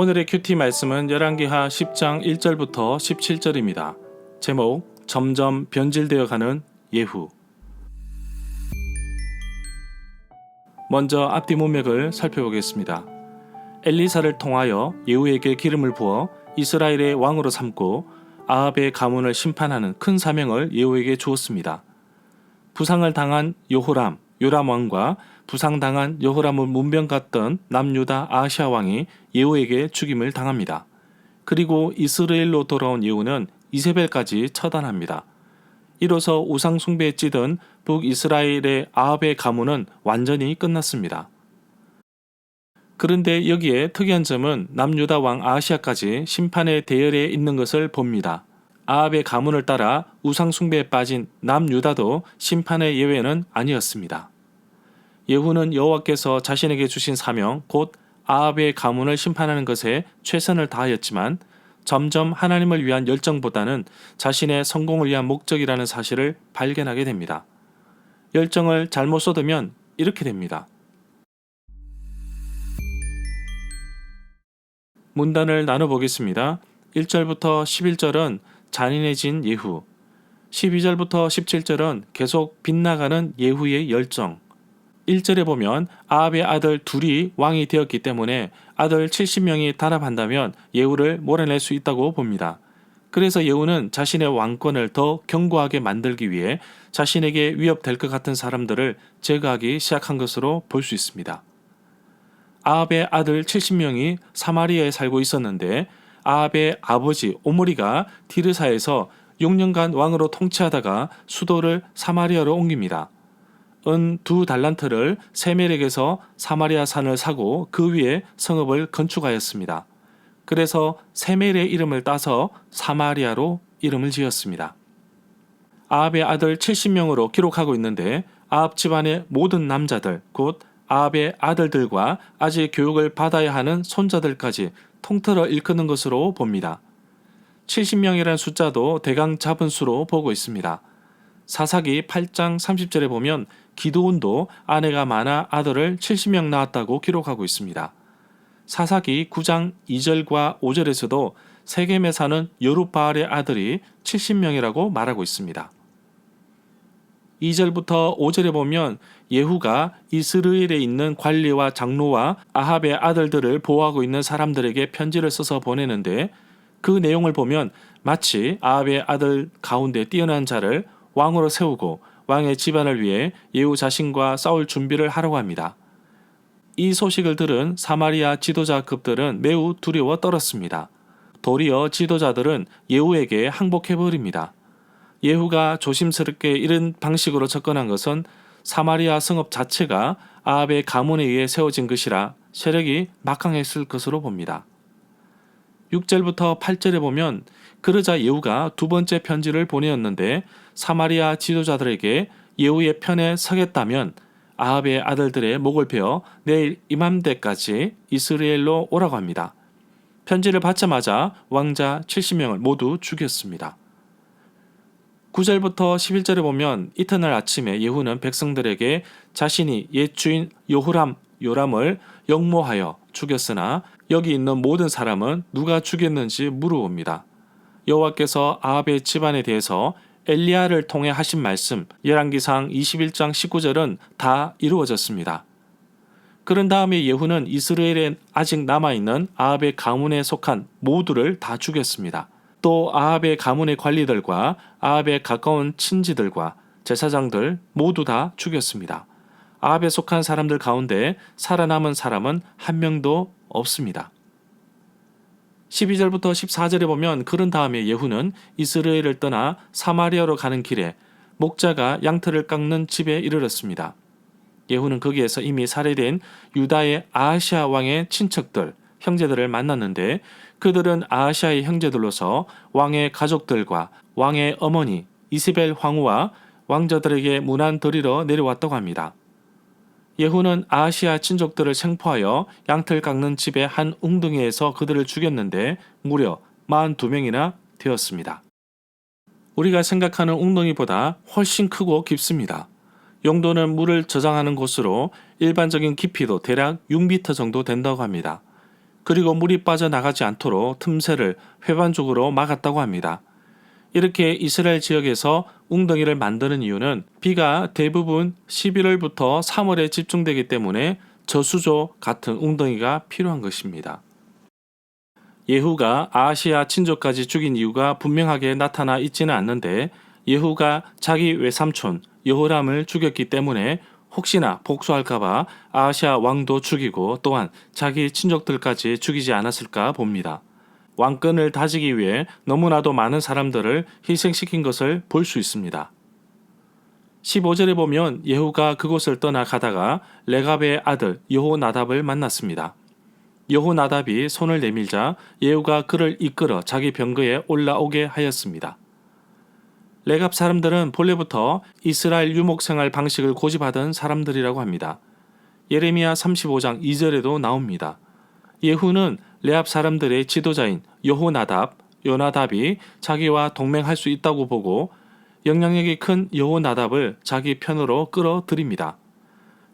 오늘의 큐티 말씀은 열왕기하 10장 1절부터 17절입니다. 제목 점점 변질되어 가는 예후. 먼저 앞뒤 문맥을 살펴보겠습니다. 엘리사를 통하여 예후에게 기름을 부어 이스라엘의 왕으로 삼고 아합의 가문을 심판하는 큰 사명을 예후에게 주었습니다. 부상을 당한 요호람, 요람 왕과 부상당한 여호람을 문병 갔던 남유다 아시아 왕이 예후에게 죽임을 당합니다. 그리고 이스라엘로 돌아온 예후는 이세벨까지 처단합니다. 이로써 우상 숭배에 찌든 북이스라엘의 아합의 가문은 완전히 끝났습니다. 그런데 여기에 특이한 점은 남유다 왕 아시아까지 심판의 대열에 있는 것을 봅니다. 아합의 가문을 따라 우상 숭배에 빠진 남유다도 심판의 예외는 아니었습니다. 예후는 여호와께서 자신에게 주신 사명 곧 아합의 가문을 심판하는 것에 최선을 다하였지만 점점 하나님을 위한 열정보다는 자신의 성공을 위한 목적이라는 사실을 발견하게 됩니다. 열정을 잘못 쏟으면 이렇게 됩니다. 문단을 나눠보겠습니다. 1절부터 11절은 잔인해진 예후, 12절부터 17절은 계속 빗나가는 예후의 열정, 1절에 보면 아합의 아들 둘이 왕이 되었기 때문에 아들 70명이 단합한다면 예후를 몰아낼 수 있다고 봅니다. 그래서 예후는 자신의 왕권을 더 견고하게 만들기 위해 자신에게 위협될 것 같은 사람들을 제거하기 시작한 것으로 볼 수 있습니다. 아합의 아들 70명이 사마리아에 살고 있었는데 아합의 아버지 오므리가 디르사에서 6년간 왕으로 통치하다가 수도를 사마리아로 옮깁니다. 은 두 달란트를 세멜에게서 사마리아 산을 사고 그 위에 성읍을 건축하였습니다. 그래서 세멜의 이름을 따서 사마리아로 이름을 지었습니다. 아합의 아들 70명으로 기록하고 있는데 아합 집안의 모든 남자들 곧 아합의 아들들과 아직 교육을 받아야 하는 손자들까지 통틀어 일컫는 것으로 봅니다. 70명이라는 숫자도 대강 잡은 수로 보고 있습니다. 사사기 8장 30절에 보면 기도온도 아내가 많아 아들을 70명 낳았다고 기록하고 있습니다. 사사기 9장 2절과 5절에서도 세겜에 사는 여룻바알의 아들이 70명이라고 말하고 있습니다. 2절부터 5절에 보면 예후가 이스라엘에 있는 관리와 장로와 아합의 아들들을 보호하고 있는 사람들에게 편지를 써서 보내는데 그 내용을 보면 마치 아합의 아들 가운데 뛰어난 자를 왕으로 세우고 왕의 집안을 위해 예후 자신과 싸울 준비를 하라고 합니다. 이 소식을 들은 사마리아 지도자급들은 매우 두려워 떨었습니다. 도리어 지도자들은 예후에게 항복해 버립니다. 예후가 조심스럽게 이런 방식으로 접근한 것은 사마리아 성읍 자체가 아합의 가문에 의해 세워진 것이라 세력이 막강했을 것으로 봅니다. 6절부터 8절에 보면 그러자 예후가 두 번째 편지를 보내었는데 사마리아 지도자들에게 예후의 편에 서겠다면 아합의 아들들의 목을 베어 내일 이맘때까지 이스라엘로 오라고 합니다. 편지를 받자마자 왕자 70명을 모두 죽였습니다. 9절부터 11절에 보면 이튿날 아침에 예후는 백성들에게 자신이 옛 주인 요후람 요람을 역모하여 죽였으나 여기 있는 모든 사람은 누가 죽였는지 물어봅니다. 여호와께서 아합의 집안에 대해서 엘리야를 통해 하신 말씀 열왕기상 21장 19절은 다 이루어졌습니다. 그런 다음에 예후는 이스라엘에 아직 남아 있는 아합의 가문에 속한 모두를 다 죽였습니다. 또 아합의 가문의 관리들과 아합의 가까운 친지들과 제사장들 모두 다 죽였습니다. 아합에 속한 사람들 가운데 살아남은 사람은 한 명도 없습니다. 12절부터 14절에 보면 그런 다음에 예후는 이스라엘을 떠나 사마리아로 가는 길에 목자가 양털을 깎는 집에 이르렀습니다. 예후는 거기에서 이미 살해된 유다의 아하시아 왕의 친척들, 형제들을 만났는데 그들은 아하시아의 형제들로서 왕의 가족들과 왕의 어머니 이스벨 황후와 왕자들에게 문안 드리러 내려왔다고 합니다. 예후는 아시아 친족들을 생포하여 양털 깎는 집의 한 웅덩이에서 그들을 죽였는데 무려 42명이나 되었습니다. 우리가 생각하는 웅덩이보다 훨씬 크고 깊습니다. 용도는 물을 저장하는 곳으로 일반적인 깊이도 대략 6m 정도 된다고 합니다. 그리고 물이 빠져나가지 않도록 틈새를 회반적으로 막았다고 합니다. 이렇게 이스라엘 지역에서 웅덩이를 만드는 이유는 비가 대부분 11월부터 3월에 집중되기 때문에 저수조 같은 웅덩이가 필요한 것입니다. 예후가 아시아 친족까지 죽인 이유가 분명하게 나타나 있지는 않는데 예후가 자기 외삼촌 여호람을 죽였기 때문에 혹시나 복수할까봐 아시아 왕도 죽이고 또한 자기 친족들까지 죽이지 않았을까 봅니다. 왕권을 다지기 위해 너무나도 많은 사람들을 희생시킨 것을 볼 수 있습니다. 15절에 보면 예후가 그곳을 떠나 가다가 레갑의 아들 여호나답을 만났습니다. 여호나답이 손을 내밀자 예후가 그를 이끌어 자기 병거에 올라오게 하였습니다. 레갑 사람들은 본래부터 이스라엘 유목 생활 방식을 고집하던 사람들이라고 합니다. 예레미야 35장 2절에도 나옵니다. 예후는 레압 사람들의 지도자인 여호나답, 요나답이 자기와 동맹할 수 있다고 보고 영향력이 큰 여호나답을 자기 편으로 끌어들입니다.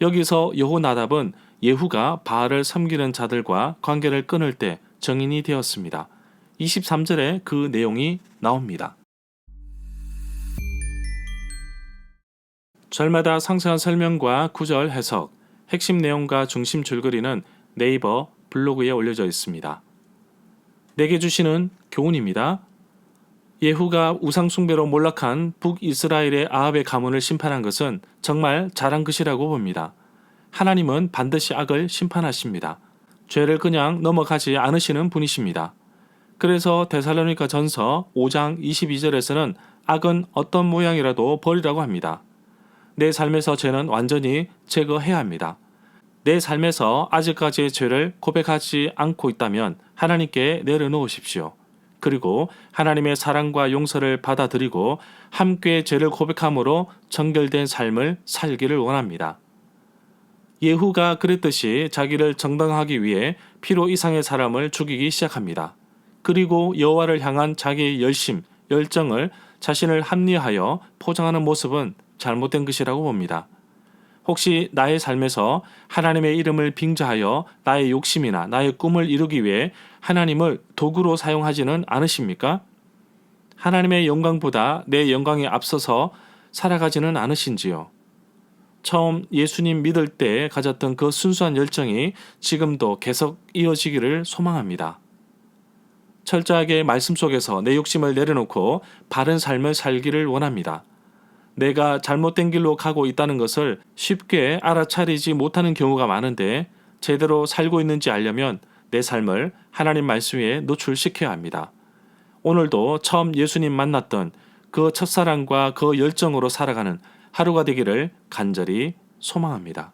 여기서 여호나답은 예후가 바알을 섬기는 자들과 관계를 끊을 때 정인이 되었습니다. 23절에 그 내용이 나옵니다. 절마다 상세한 설명과 구절 해석, 핵심 내용과 중심 줄거리는 네이버 블로그에 올려져 있습니다. 내게 주시는 교훈입니다. 예후가 우상숭배로 몰락한 북이스라엘의 아합의 가문을 심판한 것은 정말 잘한 것이라고 봅니다. 하나님은 반드시 악을 심판하십니다. 죄를 그냥 넘어가지 않으시는 분이십니다. 그래서 데살로니가 전서 5장 22절에서는 악은 어떤 모양이라도 버리라고 합니다. 내 삶에서 죄는 완전히 제거해야 합니다. 내 삶에서 아직까지 죄를 고백하지 않고 있다면 하나님께 내려놓으십시오. 그리고 하나님의 사랑과 용서를 받아들이고 함께 죄를 고백함으로 정결된 삶을 살기를 원합니다. 예후가 그랬듯이 자기를 정당하기 위해 피로 이상의 사람을 죽이기 시작합니다. 그리고 여호와를 향한 자기의 열심, 열정을 자신을 합리화하여 포장하는 모습은 잘못된 것이라고 봅니다. 혹시 나의 삶에서 하나님의 이름을 빙자하여 나의 욕심이나 나의 꿈을 이루기 위해 하나님을 도구로 사용하지는 않으십니까? 하나님의 영광보다 내 영광에 앞서서 살아가지는 않으신지요? 처음 예수님 믿을 때 가졌던 그 순수한 열정이 지금도 계속 이어지기를 소망합니다. 철저하게 말씀 속에서 내 욕심을 내려놓고 바른 삶을 살기를 원합니다. 내가 잘못된 길로 가고 있다는 것을 쉽게 알아차리지 못하는 경우가 많은데 제대로 살고 있는지 알려면 내 삶을 하나님 말씀 위에 노출시켜야 합니다. 오늘도 처음 예수님 만났던 그 첫사랑과 그 열정으로 살아가는 하루가 되기를 간절히 소망합니다.